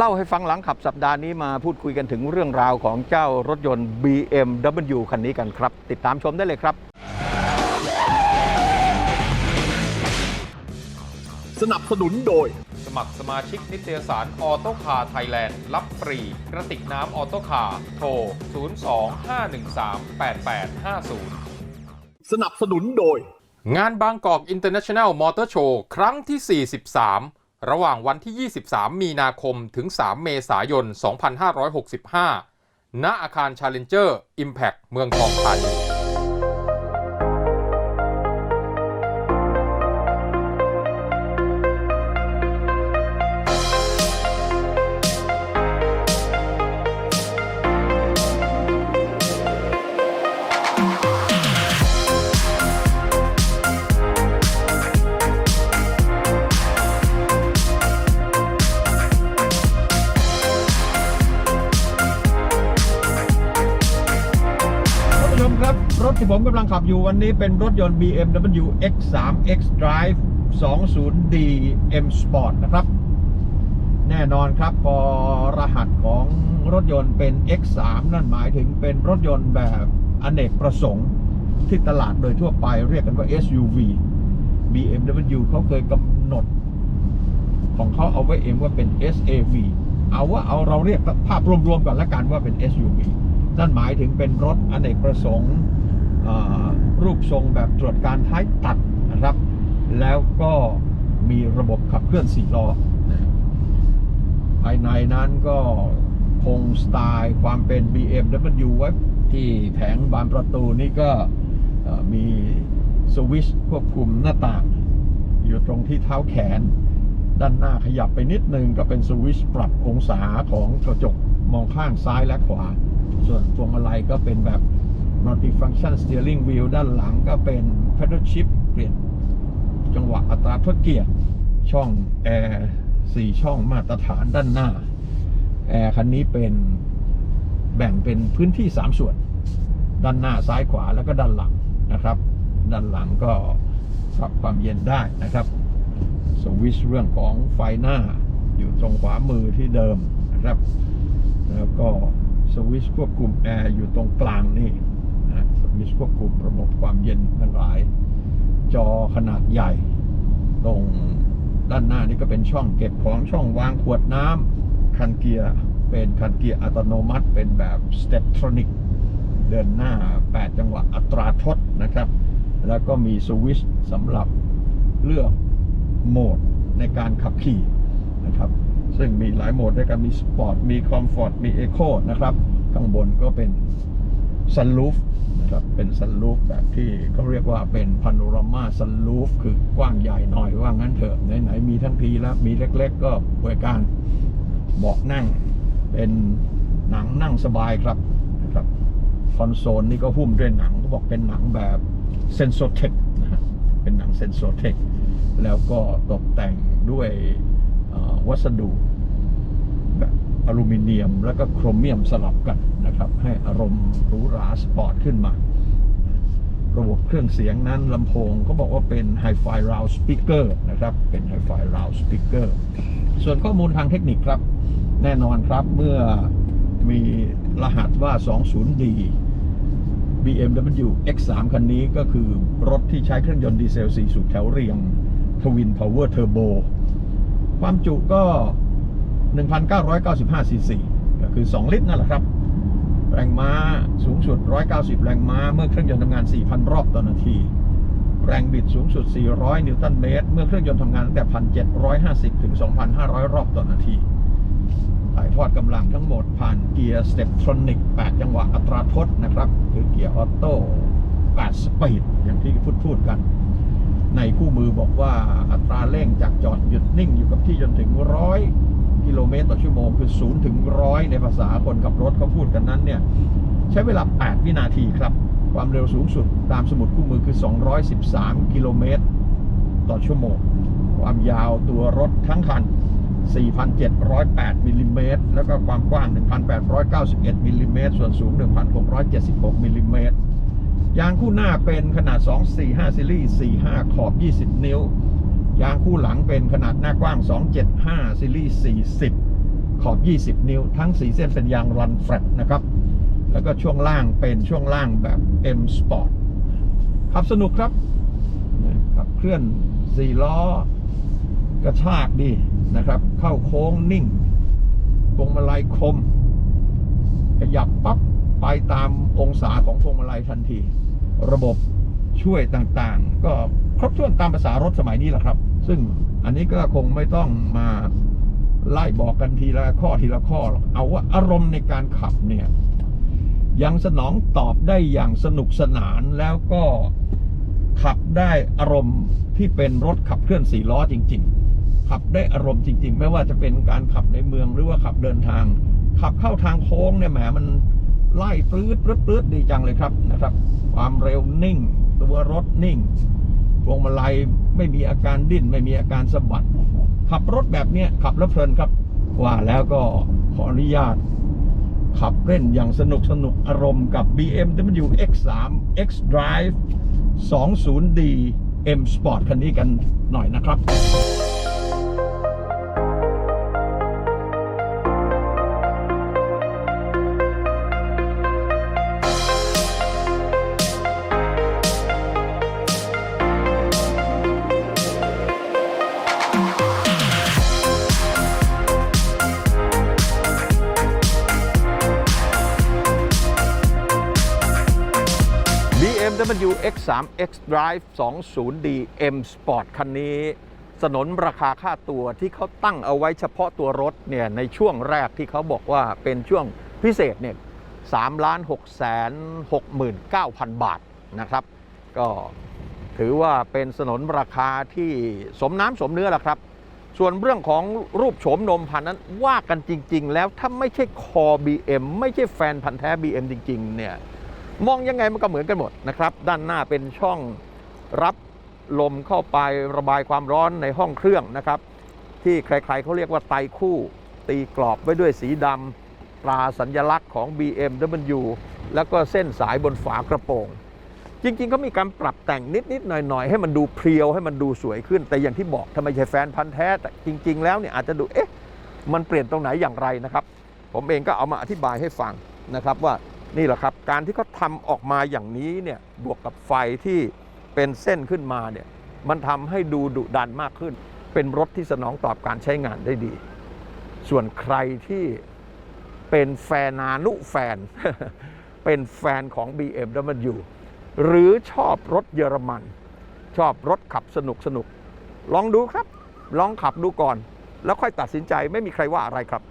เล่าให้ฟังหลังขับสัปดาห์นี้มาพูดคุยกันถึงเรื่องราวของเจ้ารถยนต์ BMW คันนี้กันครับ ติดตามชมได้เลยครับ สนับสนุนโดย สมัครสมาชิกนิตยสารออโตคาร์ไทยแลนด์รับฟรี กระติกน้ำออโตคาร์โทร 02-513-8850 สนับสนุนโดย งานบางกอกอินเตอร์เนชั่นแนลมอเตอร์โชว์ครั้งที่ 43 ระหว่างวันที่ 23 มีนาคมถึง 3 เมษายน 2565 ณอาคาร Challenger Impact เมืองทองธานี ผมกำลังขับอยู่วันนี้เป็นรถยนต์ BMW X3 X Drive 20D M Sport นะครับ แน่นอนครับพอรหัสของรถยนต์เป็น X3 นั่นหมายถึงเป็นรถยนต์แบบอเนกประสงค์ที่ตลาดโดยทั่วไปเรียกกันว่า SUV BMW เขาเคยกำหนด ของเขาเอาไว้เองว่าเป็น SAV เอาว่าเอาเราเรียกภาพรวมๆก่อนละกันว่าเป็น SUV นั่นหมายถึงเป็นรถอเนกประสงค์ รูปทรงแบบตรวจการท้ายตัดนะครับ แล้วก็มีระบบขับเคลื่อนสี่ล้อ ภายในนั้นก็คงสไตล์ความเป็น BMW ไว้ที่แผงบานประตูนี่ก็มีสวิชควบคุมหน้าต่าง อยู่ตรงที่เท้าแขน ด้านหน้าขยับไปนิดนึงก็เป็นสวิชปรับองศาของกระจกมองข้างซ้ายและขวา ส่วนพวงมาลัยก็เป็นแบบ multifunction steering wheel ด้านหลังก็เป็น pedal shift เปลี่ยนจังหวะอัตราทดเกียร์ช่องแอร์สี่ช่องมาตรฐานด้านหน้า แอร์คันนี้เป็นแบ่งเป็นพื้นที่ 3 ส่วน ด้านหน้าซ้ายขวาแล้วก็ด้านหลังนะครับ ด้านหลังก็ปรับความเย็นได้นะครับ สวิชเรื่องของไฟหน้าอยู่ตรงขวามือที่เดิมนะครับ แล้วก็สวิชควบคุมแอร์อยู่ตรงกลางนี่ นะสควบคุมระบบความเย็นทั้งหลาย จอขนาดใหญ่ ตรงด้านหน้านี่ก็เป็นช่องเก็บของช่องวางขวดน้ำคันเกียร์เป็นคันเกียร์อัตโนมัติ เป็นแบบสเต p ทรอนิกเดินหน้า 8 จังหวะอัตราทดนะครับ แล้วก็มีสวิชสำหรับเลือกโหมดในการขับขี่นะครับ ซึ่งมีหลายโหมดด้วยกันมีสปอร์ตมีคอมฟอร์ตมีเอโคนะครับ ข้างบนก็เป็นซัน o ูฟ ครับเป็นซัน o ูฟแบบที่เขาเรียกว่าเป็นพาโนรามาซัน o ูฟคือกว้างใหญ่หน่อยว่างั้นเถอะไหนๆมีทั้งทีแล้วมีเล็ก ๆ ก็บริการเบาะนั่ง เป็นหนังนั่งสบายครับนะครับคอนโซลนี่ก็หุ้มด้วยหนังเขาบอกเป็นหนังแบบเซนโซเทคนะฮะเป็นหนังเซนโซเทคแล้วก็ตกแต่งด้วยวัสดุ อลูมิเนียม แล้วก็โครเมียมสลับกันนะครับ ให้อารมณ์หรูหราสปอร์ตขึ้นมา ระบบเครื่องเสียงนั้นลำโพงเขาบอกว่าเป็น Hi-Fi Round Speaker นะครับ เป็น Hi-Fi Round Speaker ส่วนข้อมูลทางเทคนิคครับ แน่นอนครับเมื่อมีรหัสว่า 20D BMW X3 คันนี้ก็คือรถที่ใช้เครื่องยนต์ดีเซล 4 สูบแถวเรียง Twin Power Turbo ความจุก็ 1,995 ซีซีก็คือ 2 ลิตรนั่นแหละครับ แรงม้าสูงสุด 190 แรงม้า เมื่อเครื่องยนต์ทำงาน 4,000 รอบต่อนาที แรงบิดสูงสุด 400 นิวตันเมตร เมื่อเครื่องยนต์ทำงานตั้งแต่ 1,750 ถึง 2,500 รอบต่อนาที ถ่ายทอดกำลังทั้งหมดผ่านเกียร์สเต p ทรอนิก 8 จังหวะอัตราทดนะครับคือเกียร์ออโต้ 8 สปีดอย่างที่พูดพูดกันในคู่มือบอกว่าอัตราเร่งจากจอดหยุดนิ่งอยู่กับที่จนถึงร้อย กิโลเมตรต่อชั่วโมงคือ0ถึงร้อยในภาษาคนขับรถเขาพูดกันนั้นเนี่ยใช้เวลา 8 วินาทีครับ ความเร็วสูงสุดตามสมุดคู่มือคือ 213 กิโลเมตรต่อชั่วโมง ความยาวตัวรถทั้งคัน 4,708 มิลลิเมตร แล้วก็ความกว้าง 1,891 มิลลิเมตร ส่วนสูง 1,676 มิลลิเมตร ยางคู่หน้าเป็นขนาด 245ซีรีส์45 ขอบ 20 นิ้ว ยางคู่หลังเป็นขนาดหน้ากว้าง 275 ซีรีส์ 40 ขอบ 20 นิ้ว ทั้ง 4 เส้นเป็นยางรันแฟลตนะครับ แล้วก็ช่วงล่างเป็นช่วงล่างแบบ M Sport ขับสนุกครับ ขับเคลื่อน 4 ล้อ กระชากดีนะครับ เข้าโค้งนิ่งพวงมาลัยคม ขยับปั๊บ ไปตามองศาของพวงมาลัยทันที ระบบ ช่วยต่างๆ ก็ครบถ้วนตามภาษารถสมัยนี้แหละครับ ซึ่งอันนี้ก็คงไม่ต้องมาไล่บอกกันทีละข้อทีละข้อหรอกเอาว่าอารมณ์ในการขับเนี่ยยังสนองตอบได้อย่างสนุกสนานแล้วก็ขับได้อารมณ์ที่เป็นรถขับเคลื่อนสี่ล้อจริง ๆ ขับได้อารมณ์จริง ๆ ไม่ว่าจะเป็นการขับในเมืองหรือว่าขับเดินทาง ขับเข้าทางโค้งเนี่ยแหมมันไล่ปลื้ดปลื้ดปลื้ดดีจังเลยครับนะครับ ความเร็วนิ่ง ตัวรถนิ่งพวงมาลัยไม่มีอาการดิ้น ไม่มีอาการสะบัด ขับรถแบบเนี้ยขับแล้วเพลินครับ ว่าแล้วก็ขออนุญาต ขับเล่นอย่างสนุกสนุกอารมณ์กับ BMW X3 X Drive 20D M Sport คันนี้กันหน่อยนะครับ BMW X3 X Drive 20D M Sport คันนี้ สนนราคาค่าตัวที่เขาตั้งเอาไว้เฉพาะตัวรถเนี่ยในช่วงแรกที่เขาบอกว่าเป็นช่วงพิเศษเนี่ย3ล้าน6แสน69,000บาทนะครับ ก็ถือว่าเป็นสนนราคาที่สมน้ำสมเนื้อแหละครับ ส่วนเรื่องของรูปโฉมนมพันนั้นว่ากันจริง ๆ แล้วถ้าไม่ใช่คอ BM ไม่ใช่แฟนพันธ์แท้ BM จริง ๆ เนี่ย มองยังไงมันก็เหมือนกันหมดนะครับ ด้านหน้าเป็นช่องรับลมเข้าไประบายความร้อนในห้องเครื่องนะครับ ที่ใครๆเขาเรียกว่าไตคู่ ตีกรอบไว้ด้วยสีดำตราสัญลักษณ์ของ BMW แล้วก็เส้นสายบนฝากระโปรง จริงๆเขามีการปรับแต่งนิดๆหน่อยๆ ให้มันดูเพรียวให้มันดูสวยขึ้น แต่อย่างที่บอกทำไมใช่แฟนพันธ์แท้แต่จริง ๆ แล้วเนี่ยอาจจะดูเอ๊ะมันเปลี่ยนตรงไหนอย่างไรนะครับ ผมเองก็เอามาอธิบายให้ฟังนะครับว่า นี่แหละครับ การที่เขาทำออกมาอย่างนี้เนี่ยบวกกับไฟที่เป็นเส้นขึ้นมาเนี่ยมันทำให้ดูดุดันมากขึ้น เป็นรถที่สนองตอบการใช้งานได้ดี ส่วนใครที่เป็นแฟนนานุแฟน เป็นแฟนของ BMW หรือชอบรถเยอรมัน ชอบรถขับสนุกสนุกลองดูครับ ลองขับดูก่อน แล้วค่อยตัดสินใจไม่มีใครว่าอะไรครับ